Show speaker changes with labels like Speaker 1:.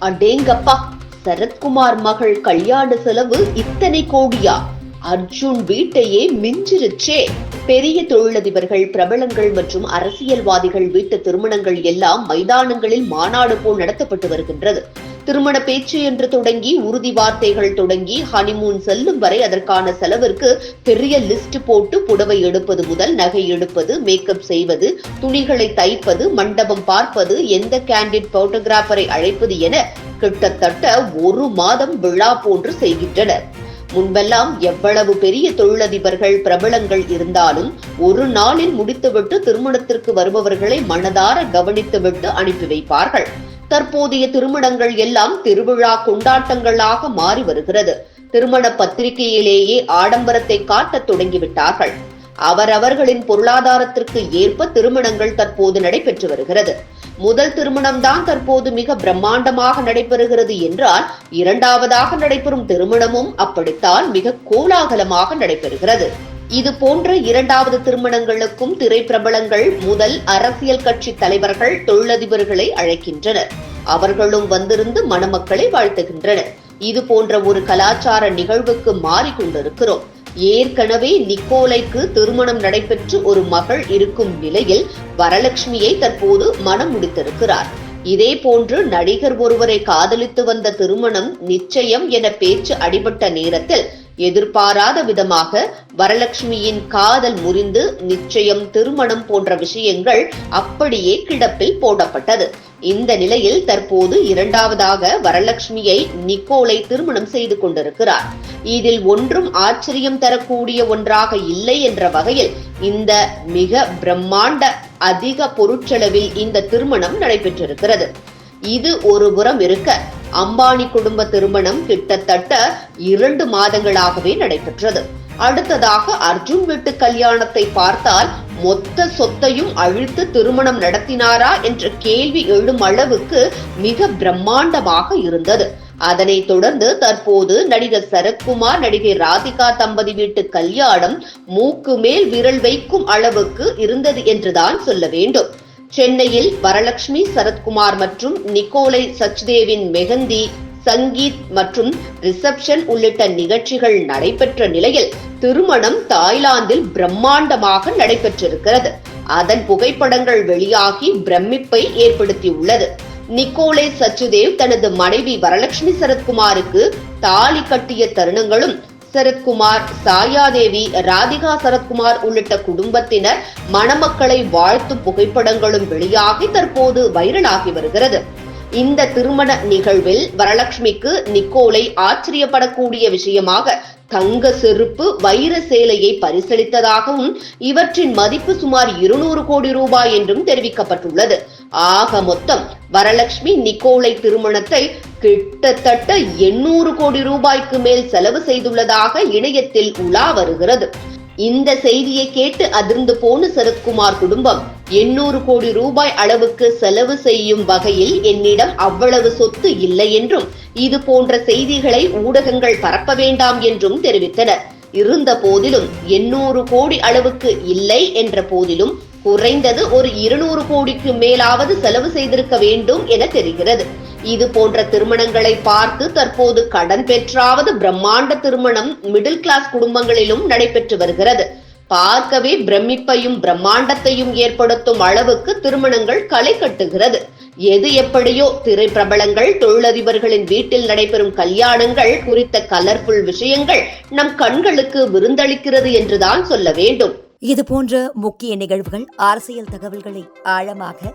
Speaker 1: அடேங்கப்பா சரத்குமார் மகள் கல்யாண செலவு இத்தனை கோடியா? அர்ஜுன் வீட்டையே மிஞ்சிருச்சே. பெரிய தொழிலதிபர்கள் பிரபலங்கள் மற்றும் அரசியல்வாதிகள் வீட்டு திருமணங்கள் எல்லாம் மைதானங்களில் மாநாடு போல் நடத்தப்பட்டு வருகின்றது. திருமண பேச்சு என்று தொடங்கி உறுதி வார்த்தைகள் தொடங்கி ஹனிமூன் செல்லும் வரை அதற்கான செலவிற்கு பெரிய லிஸ்ட் போட்டு புடவை எடுப்பது முதல் நகை எடுப்பது மேக்கப் செய்வது துணிகளை தைப்பது மண்டபம் பார்ப்பது எந்த கேண்டிட் போட்டோகிராஃபரை அழைப்பது என கிட்டத்தட்ட ஒரு மாதம் விழா போன்று செய்கின்றனர். முன்பெல்லாம் எவ்வளவு பெரிய தொழிலதிபர்கள் பிரபலங்கள் இருந்தாலும் ஒரு நாளில் முடித்துவிட்டு திருமணத்திற்கு வருபவர்களை மனதார கவனித்துவிட்டு அனுப்பி வைப்பார்கள். தற்போதைய திருமணங்கள் எல்லாம் திருவிழா கொண்டாட்டங்களாக மாறி வருகிறது. திருமண பத்திரிகையிலேயே ஆடம்பரத்தை காட்டத் தொடங்கிவிட்டார்கள். அவரவர்களின் பொருளாதாரத்திற்கு ஏற்ப திருமணங்கள் தற்போது நடைபெற்று வருகிறது. முதல் திருமணம் தான் தற்போது மிக பிரம்மாண்டமாக நடைபெறுகிறது என்றால் இரண்டாவதாக நடைபெறும் திருமணமும் அப்படித்தான் மிக கோலாகலமாக நடைபெறுகிறது. இது போன்ற இரண்டாவது திருமணங்களுக்கும் திரைப்பிரபலங்கள் முதல் அரசியல் கட்சி தலைவர்கள் தொழிலதிபர்களை அழைக்கின்றனர். அவர்களும் வந்திருந்து மணமக்களை வாழ்த்துகின்றனர். இது போன்ற ஒரு கலாச்சார நிகழ்வுக்கு மாறிக்கொண்டிருக்கிறோம். ஏற்கனவே நிக்கோலைக்கு திருமணம் நடைபெற்று ஒரு மகள் இருக்கும் நிலையில் வரலட்சுமியை தற்போது மனம் முடித்திருக்கிறார். இதே போன்று நடிகர் ஒருவரை காதலித்து வந்த திருமணம் நிச்சயம் என பேச்சு அடிபட்ட நேரத்தில் எதிர்பாராத விதமாக வரலட்சுமியின் காதல் முறிந்து நிச்சயம் திருமணம் போன்ற விஷயங்கள் அப்படியே கிடப்பில் போடப்பட்டது. இந்த நிலையில் தற்போது இரண்டாவதாக வரலட்சுமியை நிக்கோலை திருமணம் செய்து கொண்டிருக்கிறார். இதில் ஒன்றும் ஆச்சரியம் தரக்கூடிய ஒன்றாக இல்லை என்ற வகையில் இந்த மிக பிரம்மாண்ட அதிக பொருட்செலவில் இந்த திருமணம் நடைபெற்றிருக்கிறது. இது ஒரு புறம் இருக்க அம்பானி குடும்ப திருமணம் கிட்டத்தட்ட இரண்டு மாதங்களாகவே நடைபெற்றது. அடுத்ததாக அர்ஜுன் வீட்டு கல்யாணத்தை பார்த்தால் மொத்த சொத்தையும் அழித்து திருமணம் நடத்தினாரா என்ற கேள்வி எழும் அளவுக்கு மிக பிரம்மாண்டமாக இருந்தது. அதனைத் தொடர்ந்து தற்போது நடிகர் சரத்குமார் நடிகை ராதிகா தம்பதி வீட்டு கல்யாணம் மூக்கு மேல் விரல் வைக்கும் அளவுக்கு இருந்தது என்றுதான் சொல்ல வேண்டும். சென்னையில் வரலட்சுமி சரத்குமார் மற்றும் நிக்கோலை சச்தேவின் மெஹந்தி சங்கீத் மற்றும் ரிசப்ஷன் உள்ளிட்ட நிகழ்ச்சிகள் நடைபெற்ற நிலையில் திருமணம் தாய்லாந்தில் பிரம்மாண்டமாக நடைபெற்றிருக்கிறது. அதன் புகைப்படங்கள் வெளியாகி பிரமிப்பை ஏற்படுத்தியுள்ளது. நிக்கோலே சச்சுதேவ் தனது மனைவி வரலட்சுமி சரத்குமாருக்கு தாலி கட்டிய தருணங்களும் சரத்குமார் சாயாதேவி ராதிகா சரத்குமார் உள்ளிட்ட குடும்பத்தினர் மணமக்களை வாழ்த்தும் புகைப்படங்களும் வெளியாகி தற்போது வைரலாகி வருகிறது. இந்த திருமண நிகழ்வில் வரலட்சுமிக்கு நிக்கோலை ஆச்சரியப்படக்கூடிய விஷயமாக தங்க செருப்பு வைர சேலையை பரிசளித்ததாகவும் இவற்றின் மதிப்பு சுமார் இருநூறு கோடி ரூபாய் என்றும் தெரிவிக்கப்பட்டுள்ளது. ஆக மொத்தம் வரலட்சுமி நிக்கோலை திருமணத்தை கிட்டத்தட்ட எண்ணூறு கோடி ரூபாய்க்கு மேல் செலவு செய்துள்ளதாக இணையத்தில் உலா வருகிறது. இந்த செய்தியை கேட்டு அதிர்ந்து போன சரத்குமார் குடும்பம் எண்ணூறு கோடி ரூபாய் அளவுக்கு செலவு செய்யும் வகையில் என்னிடம் அவ்வளவு சொத்து இல்லை என்றும் இது போன்ற செய்திகளை ஊடகங்கள் பரப்ப வேண்டாம் என்றும் தெரிவித்தனர். இருந்த போதிலும் எண்ணூறு கோடி அளவுக்கு இல்லை என்ற போதிலும் குறைந்தது ஒரு இருநூறு கோடிக்கு மேலாவது செலவு செய்திருக்க வேண்டும் என தெரிகிறது. இது போன்ற திருமணங்களை பார்த்து தற்போது கடன் பெற்றாவது பிரம்மாண்ட திருமணம் மிடில் கிளாஸ் குடும்பங்களிலும் நடைபெற்று வருகிறது. பார்க்கவே பிரமிப்பையும் பிரம்மாண்டத்தையும் ஏற்படுத்தும் அளவுக்கு திருமணங்கள் களை கட்டுகிறது. எது எப்படியோ திரைப்பிரபலங்கள் தொழிலதிபர்களின் வீட்டில் நடைபெறும் கல்யாணங்கள் குறித்த கலர்ஃபுல் விஷயங்கள் நம் கண்களுக்கு விருந்தளிக்கிறது என்றுதான் சொல்ல வேண்டும்.
Speaker 2: இது போன்ற முக்கிய நிகழ்வுகள் அரசியல் தகவல்களை ஆழமாக